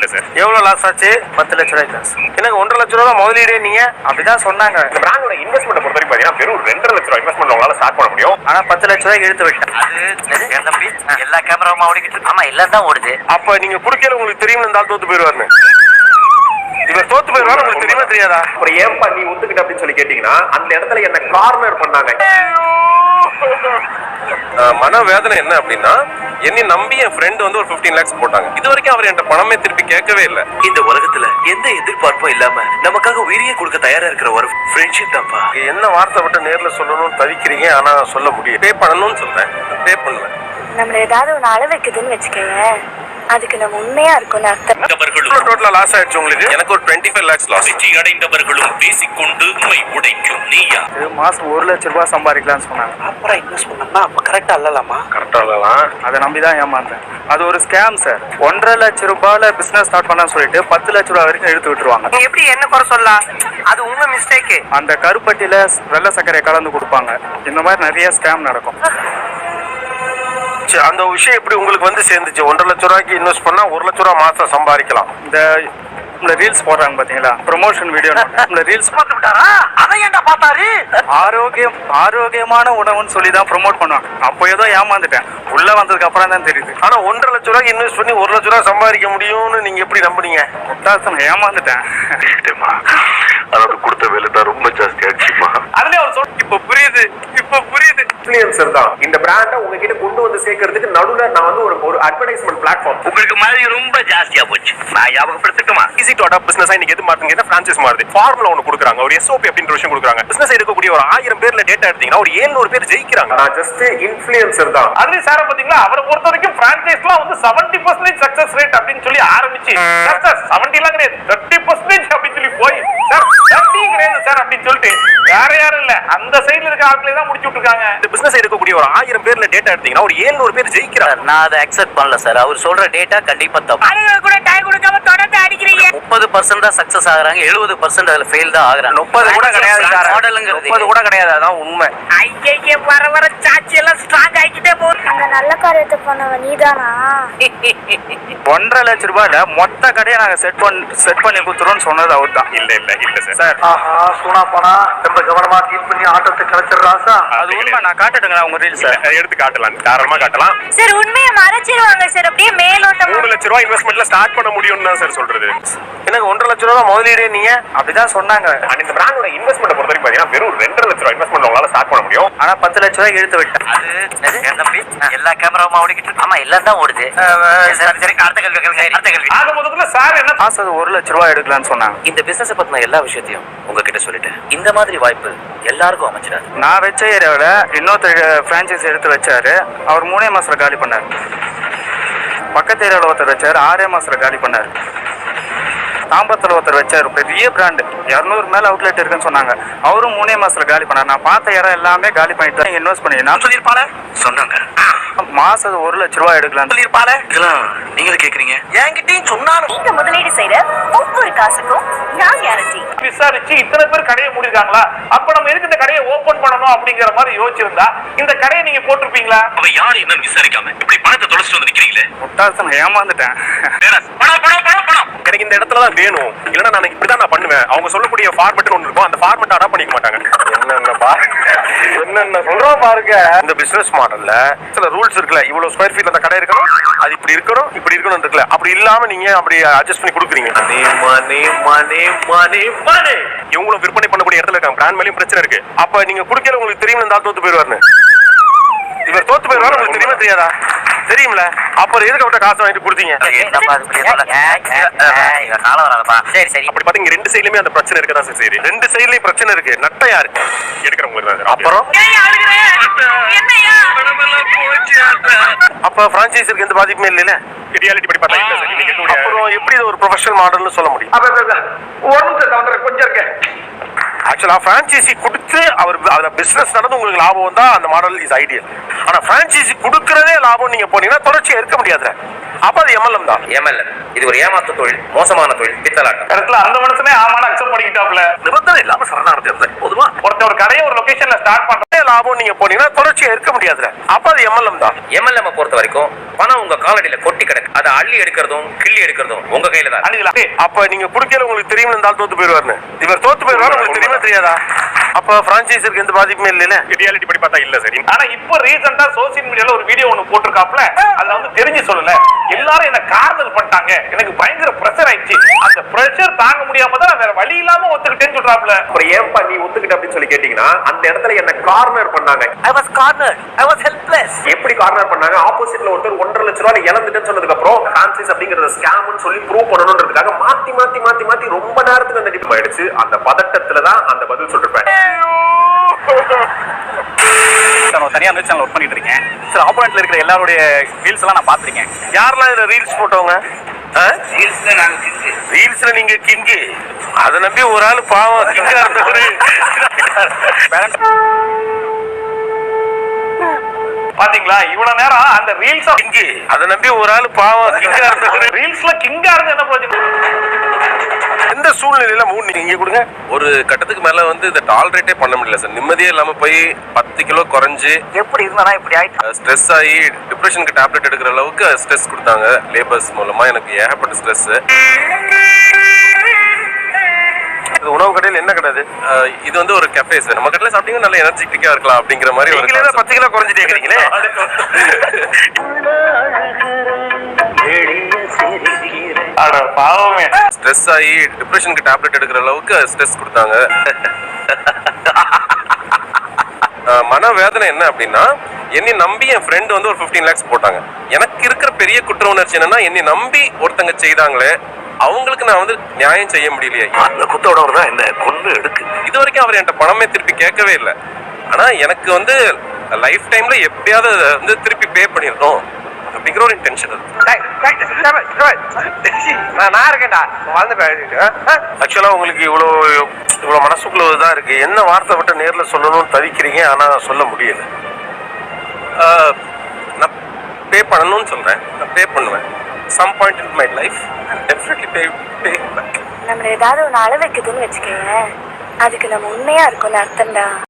இல்ல சார். எவ்வளவு லாஸ் ஆச்சு? பத்து லட்ச ரூபாய்க்கு லாஸ் எனக்கு ஒன்றரை லட்ச ரூபா தான் முதலீடே நீங்க. அப்படிதான் சொன்னாங்க. இந்த பிராண்டோட இன்வெஸ்ட்மெண்ட் பொறுத்த வரைக்கும் பாத்தீங்கன்னா வெறும் ரெண்டரை லட்ச ரூபாய் இன்வெஸ்ட்மெண்ட் உங்களால ஸ்டார்ட் பண்ண முடியும். ஆனா பத்து லட்ச ரூபாய்க்கு இழுத்து விட்டேன். தம்பி? எல்லா கேமராவும் ஓடிக்கிட்டு. ஆமா எல்லாம் தான் ஓடுது. அப்ப நீங்க குடுக்கல உங்களுக்கு தெரியும் இந்த ஆள் தோத்து போயிருவாருன்னு இவர் தோத்து போயிருவாரு உங்களுக்கு தெரியுமா தெரியாதா? அப்புறம் ஏன்பா நீ ஒத்துக்கிட்ட அப்படின்னு சொல்லி கேட்டீங்கன்னா அந்த இடத்துல என்ன கார்னர் பண்ணாங்க. ஆஹ் மன வேதனை என்ன அப்படின்னா என்னை நம்பி என் ஃப்ரெண்ட் வந்து ஒரு 15 லேக்ஸ் போட்டாங்க. இது வரைக்கும் அவர் என்கிட்ட பணமே திருப்பி கேட்கவே இல்லை. இந்த உலகத்துல எந்த எதிர்பார்ப்பும் இல்லாம நமக்காக உயிரியே கொடுக்க தயாரா இருக்கிற ஒரு ஃப்ரெண்ட்ஷிப் தான்ப்பா. என்ன வார்த்தை விட்டு நேர்ல சொல்லணும்னு தவிக்கிறீங்க ஆனா சொல்ல முடியும் பே பண்ணணும்னு சொல்றேன். பே பண்ணல நம்மள ஏதாவது ஒன்று அள வைக்குதுன்னு வச்சுக்கோங்க அதுக்கு நம்ம உண்மையா இருக்கணும்னு அர்த்தம். அடைந்தவர்களும் டோட்டலா லாஸ் ஆயிடுச்சு உங்களுக்கு? எனக்கு ஒரு டுவெண்ட்டி ஃபைவ் லேக்ஸ் லாஸ் வெற்றி அடைந்தவர்களும் பேசிக்கொண்டு உண்மை உடைக்கும். நீயா? இது மாசம் ஒரு லட்ச ரூபாய் சம்பாதிக்கலாம்னு சொன்னாங்க. அப்புறம் இன்வெஸ்ட் பண்ணோம்னா அப்ப கரெக்டா அல்லலாமா? கரெக்டா இல்லலாம் அதை நம்பி தான் ஏமாந்தேன். அது ஒரு ஸ்கேம் சார் ஒன்றரை லட்ச ரூபாயில பிசினஸ் ஸ்டார்ட் பண்ண சொல்லிட்டு பத்து லட்ச ரூபாய் வரைக்கும் எடுத்து விட்டுருவாங்க. நீ எப்படி என்ன குறை சொல்லலாம் அது உங்க மிஸ்டேக்கு அந்த கருப்பட்டியில வெள்ளை சர்க்கரை கலந்து கொடுப்பாங்க. இந்த மாதிரி நிறைய ஸ்கேம் நடக்கும். சரி, அந்த விஷயம் எப்படி உங்களுக்கு வந்து சேர்ந்துச்சு. ஒன்றரை லட்ச ரூபாய்க்கு இன்வெஸ்ட் பண்ணா ஒரு லட்ச ரூபா மாசம் சம்பாதிக்கலாம். இந்த இந்த ரீல்ஸ் போடுறாங்க பாத்தீங்களா? ப்ரொமோஷன் வீடியோ இந்த ரீல்ஸ் அதை ஏன்டா பார்த்தாரு? ஆரோக்கியம் ஆரோக்கியமான உணவுன்னு சொல்லி தான் ப்ரோமோட் பண்ணுவாங்க. அப்போ ஏதோ ஏமாந்துட்டேன். உள்ள வந்ததுக்கு அப்புறம் தான் தெரியுது. ஆனா ஒன்றரை லட்ச ரூபாய்க்கு இன்வெஸ்ட் பண்ணி ஒரு லட்ச ரூபா சம்பாதிக்க முடியும்னு நீங்க எப்படி நம்புனீங்க? முட்டாள்தனம் ஏமாந்துட்டேன். அதாவது கொடுத்த வேலை தான் ரொம்ப ஜாஸ்தி ஆச்சுமா அதுலயே அவர் சொல் இப்ப புரியுது இப்ப புரியுது. இன்ஃபுளுசர் தான். இந்த பிராண்டை உங்ககிட்ட சேர்க்கறதுக்கு நடுவுல நான் வந்து ஒரு ஒரு அட்வர்டைஸ்மெண்ட் பிளாட்ஃபார்ம் உங்களுக்கு மாதிரி ரொம்ப ஜாஸ்தியா போச்சு. நான் ஞாபகப்படுத்தட்டுமா? ஈஸி டு அடாப்ட் பிசினஸ் இன்னைக்கு எது மாத்துங்க பிரான்சைஸ் மாறுது? ஃபார்முலா ஒன்று கொடுக்குறாங்க ஒரு எஸ்ஓபி அப்படின்ற விஷயம் கொடுக்குறாங்க. பிசினஸ் எடுக்கக்கூடிய ஒரு ஆயிரம் பேர்ல டேட்டா எடுத்தீங்கன்னா ஒரு 700 பேர் ஜெயிக்கிறாங்க. நான் ஜஸ்ட் இன்ஃபுளுசர் தான். அதுலயும் சார பாத்தீங்களா அவரை பொறுத்த வரைக்கும் பிரான்சைஸ்லாம் வந்து செவன்டி பர்சன்டேஜ் சக்சஸ் ரேட் அப்படின்னு சொல்லி ஆரம்பிச்சு சார் சார் செவன்டி எல்லாம் கிடையாது தேர்ட்டி பர்சன்டேஜ் அப்படின்னு சொல்லி போய் சார் தேர்ட்டி கிடையாது சார் அப்படின்னு சொல்லிட்டு வேற யாரும் இல்ல. அந்த சைடுல இருக்க ஆட்களே தான் முடிச்சு விட்டுருக்காங்க. இந்த பிசினஸ் எடுக்கக்கூடிய ஒரு ஆயிரம் பேர்ல டேட்டா எடுத்தீங்கன்னா ஒரு 700 பேர் ஜெயிக்கிறாங்க. நான் அதை அக்செப்ட் பண்ணல சார் அவர் சொல்ற டேட்டா கண்டிப்பா தப்பு. முப்பது பர்சன்ட் தான் சக்சஸ் ஆகுறாங்க. எழுபது பர்சன்ட் அதுல ஃபெயில் தான் ஆகுறாங்க. முப்பது கூட கிடையாது சார். முப்பது கூட கிடையாது. அதான் உண்மை. ஐயே வர வர சாட்சி எல்லாம் ஸ்ட்ராங் ஆகிக்கிட்டே போகுது. அந்த நல்ல காரியத்தை பண்ணவன் நீதானா? ஒன்றரை லட்ச ரூபாயில மொத்த கடையை நாங்க செட் பண்ணி செட் பண்ணி கொடுத்துருவோம்னு சொன்னது அவர் தான். இல்ல இல்ல இல்ல சார். சார். ஆஹா சூனா போனா ரொம்ப கவனமா டீல் பண்ணி ஆட்டத்தை கிடைச்சிடுறாசா அது உண்மை. நான் காட்டுட்டுங்களா உங்க ரீல்ஸ் எடுத்து காட்டலாம். தாராளமா காட்டலாம். சார் உண்மையை மறைச்சிருவாங்க சார். அப்படியே மேலோட்டமா. மூணு லட்ச ரூபாய் இன்வெஸ்ட்மெண்ட்ல ஸ்டார்ட் பண்ண முடியும்னு தான் சார் சொல்றது. எனக்கு ஒன்றரை லட்ச ரூபா முதலீடே நீங்க? அப்படிதான் சொன்னாங்க. அண்ட் இந்த பிராண்டோட இன்வெஸ்ட்மெண்ட் பொறுத்த வரைக்கும் பாத்தீங்கன்னா வெறும் ரெண்டரை லட்ச ரூபாய் இன்வெஸ்ட்மெண்ட் உங்களால ஸ்டார்ட் பண்ண முடியும். ஆனா பத்து லட்ச ரூபாய்க்கு இழுத்து விட்டேன். அது என் தம்பி எல்லா கேமராவும் ஓடிக்கிட்டு. ஆமா எல்லாம் தான் ஓடுது. சரி சரி அடுத்த கேள்வி அடுத்த கேள்வி ஆக மொத்தத்துல சார் என்ன காசு அது ஒரு லட்ச ரூபாய் எடுக்கலாம்னு சொன்னாங்க. இந்த பிசினஸ் பத்தின எல்லா விஷயத்தையும் உங்ககிட்ட சொல்லிட்டேன். இந்த மாதிரி வாய்ப்பு எல்லாருக்கும் அமைச்சிடாது நான் வச்ச ஏரியாவில் இன்னொருத்தர் ஃப்ரான்ச்சைஸ் எடுத்து வச்சாரு. அவர் மூணே மாசத்துல காலி பண்ணார். பக்கத்து ஏரியாவில் ஒருத்தர் வச்சாரு. ஆறே மாசத்துல காலி பண்ணார். தாம்பரத்தில் ஒருத்தர் வச்சார் பெரிய பிராண்டு இரநூறு மேல அவுட்லெட் இருக்குன்னு சொன்னாங்க. அவரும் மூணே மாசத்துல காலி பண்ணார். நான் பார்த்த இடம் எல்லாமே காலி பண்ணிட்டு இன்வெஸ்ட் பண்ணி நான் சொல்லியிருப்பாள? சொன்னாங்க. மாசம் ஒரு லட்ச ரூபாய் எடுக்கலாம் சொல்லியிருப்பாள? இதெல்லாம் நீங்களும் கேக்குறீங்க. என்கிட்டயும் சொன்னாலும் நீங்க முதலீடு செய்யற ஒவ்வொரு காசுக்கும் நான் கேரண்டி விசாரிச்சு இத்தனை பேர் கடையை மூடிருக்காங்களா அப்ப நம்ம எதுக்கு இந்த கடையை ஓபன் பண்ணணும் அப்படிங்கிற மாதிரி யோசிச்சிருந்தா இந்த கடையை நீங்க போட்டிருப்பீங்களா? அவ யாரு என்னன்னு விசாரிக்காம? இப்படி பணத்தை தொலைச்சிட்டு வந்து நிக்கிறீங்களே? முட்டாள்தனம் ஏமாந்துட்டேன். பணம் பணம் பணம் பணம். எனக்கு இந்த இடத்துல தான் வேணும். இல்லைன்னா நான் இப்படிதான் நான் பண்ணுவேன். அவங்க சொல்லக்கூடிய ஃபார்மெட் ஒன்று இருக்கும். அந்த ஃபார்மெட் அடாப்ட் பண்ணிக்க மாட்டாங்க. என்னென்ன சொல்றோம் பாருங்க. இந்த பிசினஸ் மாடல்ல சில ரூல்ஸ் இருக்குல்ல. இவ்வளவு ஸ்கொயர் ஃபீட்ல அந்த கடை இருக்கணும். அது இப்படி இருக்கணும் இப்படி இருக்கணும் இருக்குல்ல. அப்படி இல்லாம நீங்க அப்படி அட்ஜஸ்ட் பண்ணி கொடுக்குறீங்க. இவங்களும் விற்பனை பண்ணக்கூடிய இடத்துல இருக்காங்க. பிராண்ட் மேலேயும் பிரச்சனை இருக்கு. அப்ப நீங்க குடுக்கல உங்களுக்கு தெரியும் இந்த தோத்து போயிருவாருன்னு இவர் தோத்து போயிருவாரு உங்களுக்கு தெரியுமா தெரியாதா? தெரியும்ல? அப்புறம் எதுக்கு அவர்கிட்ட காசு வாங்கிட்டு கொடுத்தீங்க? சரி சரி. அப்படி பாத்தீங்க ரெண்டு சைடுலயுமே அந்த பிரச்சனை இருக்க தான் சார் சரி. ரெண்டு சைடுலயும் பிரச்சனை இருக்கு. நட்ட யாரு? எடுக்கிறவங்களுக்கு. அப்புறம்? அப்ப பிரான்சைஸருக்கு எந்த பாதிப்புமே இல்லைல்ல? ரியாலிட்டி படி பார்த்தா இல்ல சார் அப்புறம் எப்படி இது ஒரு ப்ரொஃபஷனல் மாடல்னு சொல்ல முடியும்? ஒரு நிமிஷம் வந்துடுறேன் கொஞ்சம் இருக்கேன். ஆக்சுவலா ஃப்ரான்ச்சைசி கொடுத்து அவர் அதுல பிசினஸ் நடந்து உங்களுக்கு லாபம் தான் அந்த மாடல் இஸ் ஐடியல் ஆனா ஃப்ரான்ச்சைசி கொடுக்கறதே லாபம் நீங்க போனீங்கன்னா தொடர்ச்சியாக இருக்க முடியாது அப்ப அது எம்எல்எம் தான். எம்எல்எம் இது ஒரு ஏமாத்து தொழில் மோசமான தொழில் பித்தலாட்டம். இடத்துல அந்த மனுஷனே ஆமான அக்செப்ட் பண்ணிக்கிட்டாப்ல. நிபந்தனை இல்லாம ஒருத்தன் ஒரு கடையை ஒரு லொகேஷன்ல ஸ்டார்ட் பண்ற அதே லாபம் நீங்க போனீங்கன்னா தொடர்ச்சியா இருக்க முடியாதுல. அப்ப அது எம்எல்எம் தான். எம்எல்எம் பொறுத்த வரைக்கும் பணம் உங்க காலடியில கொட்டி கிடக்கு. அதை அள்ளி எடுக்கிறதும் கிள்ளி எடுக்கிறதும் உங்க கையில தான். அப்ப நீங்க குடுக்கல உங்களுக்கு தெரியும் தோத்து போயிருவாருன்னு இவர் தோத்து போயிருவாரு உங்களுக்கு தெரியுமா தெரியாதா? அப்ப பிரான்சைஸருக்கு எந்த பாதிப்புமே இல்லைல்ல? ரியாலிட்டி படி பார்த்தா இல்ல சரி. ஆனா இப்ப ரீசெண்டா சோசியல் மீடியால ஒரு வீடியோ ஒண்ணு போட்டிருக்காப்ல அதுல வந்து தெரிஞ்சு சொல்லல. எல்லாரும் என்ன கார்னர் பண்ணிட்டாங்க. எனக்கு பயங்கர பிரஷர் ஆயிடுச்சு. அந்த பிரஷர் தாங்க முடியாம தான் நான் வேற வழி இல்லாம ஒத்துக்கிட்டேன்னு சொல்றாப்ல அப்புறம் ஏன்பா நீ ஒத்துக்கிட்ட அப்படின்னு சொல்லி கேட்டீங்கன்னா அந்த இடத்துல என்ன கார்னர் பண்ணாங்க. I was corner I was helpless எப்படி கார்னர் பண்ணாங்க? ஆப்போசிட்ல ஒருத்தர் ஒன்றரை லட்ச ரூபாய் இழந்துட்டேன்னு சொன்னதுக்கு அப்புறம் பிரான்சிஸ் அப்படிங்கறத ஸ்கேம்னு சொல்லி ப்ரூவ் பண்ணணும்ன்றதுக்காக மாத்தி மாத்தி மாத்தி மாத்தி ரொம்ப நேரத்துக்கு அந்த டிப் ஆயிடுச்சு அந்த பதட்டத்துல தான் அந்த பதில் சொல்லிருப்பேன். நான் தனியாக நியூஸ் சேனல் ஒர்க் பண்ணிட்டு இருக்கேன். சார் ஆப்போனண்ட்ல இருக்கிற எல்லாருடைய ரீல்ஸ் எல்லாம் நான் பார்த்துருக்கேன். யாரெல்லாம் இதுல ரீல்ஸ் போட்டவங்க? ரீல்ஸ்ல நீங்க கிங்கு அதை நம்பி ஒரு ஆள் பாவம் கிங்கா இருந்தவரு. பாத்தீங்களா? இவ்வளவு நேரம் அந்த ரீல்ஸ் கிங்கு அதை நம்பி ஒரு ஆள் பாவம் கிங்கா இருந்தவரு. ரீல்ஸ்ல கிங்கா இருந்து என்ன பிரயோஜனம் சூழ்நிலையில மூணு நீங்க இங்க கொடுங்க. ஒரு கட்டத்துக்கு மேல வந்து இதை டாலரேட்டே பண்ண முடியல சார். நிம்மதியே இல்லாம போய் பத்து கிலோ குறைஞ்சு எப்படி இருந்தா இப்படி ஆயிட்டு? ஸ்ட்ரெஸ் ஆகி டிப்ரெஷனுக்கு டேப்லெட் எடுக்கிற அளவுக்கு ஸ்ட்ரெஸ் கொடுத்தாங்க. லேபர்ஸ் மூலமா எனக்கு ஏகப்பட்ட ஸ்ட்ரெஸ் இது உணவு கடையில் என்ன கிடையாது இது வந்து ஒரு கஃபே சார். நம்ம கடையில் சாப்பிட்டீங்கன்னா நல்ல எனர்ஜெட்டிக்கா இருக்கலாம் அப்படிங்கிற மாதிரி ஒரு பத்து கிலோ குறைஞ்சிட்டேங்கிறீங்களே பாவமே. ஸ்ட்ரெஸ் ஆகி டிப்ரெஷனுக்கு டேப்லெட் எடுக்கிற அளவுக்கு ஸ்ட்ரெஸ் கொடுத்தாங்க. அஹ் மன வேதனை என்ன அப்படின்னா என்னை நம்பி என் ஃப்ரெண்டு வந்து ஒரு 15 லேக்ஸ் போட்டாங்க. எனக்கு இருக்கிற பெரிய குற்ற உணர்ச்சி என்னன்னா என்னை நம்பி ஒருத்தங்க செய்தாங்களே அவங்களுக்கு நான் வந்து நியாயம் செய்ய முடியலையே. அந்த குத்தோட தான் என்ன கொண்டு எடுக்கு. இது வரைக்கும் அவர் என்கிட்ட பணமே திருப்பி கேட்கவே இல்லை. ஆனா எனக்கு வந்து லைஃப் டைம்ல எப்படியாவது வந்து திருப்பி பே பண்ணிடணும். அப்படிங்கிற ஒரு இன்டென்ஷன் அது நான் இருக்கேன்டா. ஆக்சுவலா உங்களுக்கு இவ்வளோ இவ்வளோ மனசுக்குள்ள தான் இருக்கு. என்ன வார்த்தை மட்டும் நேர்ல சொல்லணும்னு தவிக்கிறீங்க ஆனா சொல்ல முடியல. நான் பே பண்ணணும்னு சொல்றேன். நான் பே பண்ணுவேன். Some point in my life definitely pay pay நம்மள ஏதாவது ஒன்று அள வைக்குதுன்னு வச்சுக்கோங்க அதுக்கு நம்ம உண்மையா இருக்கோம்னு அர்த்தம்டா.